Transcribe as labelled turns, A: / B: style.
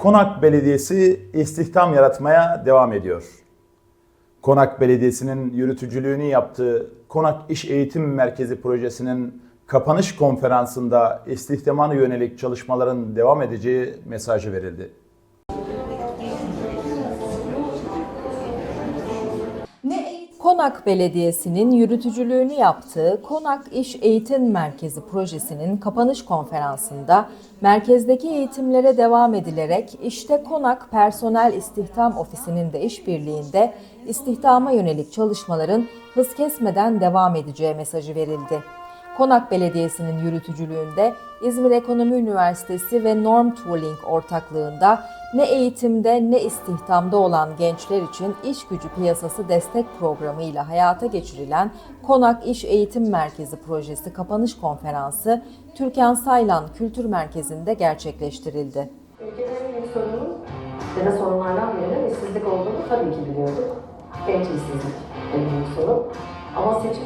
A: Konak Belediyesi istihdam yaratmaya devam ediyor. Konak Belediyesi'nin yürütücülüğünü yaptığı Konak İş Eğitim Merkezi projesinin kapanış konferansında istihdama yönelik çalışmaların devam edeceği mesajı verildi.
B: Konak Belediyesi'nin yürütücülüğünü yaptığı Konak İş Eğitim Merkezi projesinin kapanış konferansında merkezdeki eğitimlere devam edilerek işte Konak Personel İstihdam Ofisi'nin de işbirliğinde istihdama yönelik çalışmaların hız kesmeden devam edeceği mesajı verildi. Konak Belediyesi'nin yürütücülüğünde İzmir Ekonomi Üniversitesi ve Norm Tooling ortaklığında ne eğitimde ne istihdamda olan gençler için iş gücü piyasası destek programı ile hayata geçirilen Konak İş Eğitim Merkezi projesi kapanış konferansı Türkan Saylan Kültür Merkezi'nde gerçekleştirildi.
C: Ülkenin en büyük sorunun ya da sorunlardan birinin işsizlik olduğunu tabii ki biliyorduk. Genç işsizlik en büyük sorun. Ama seçim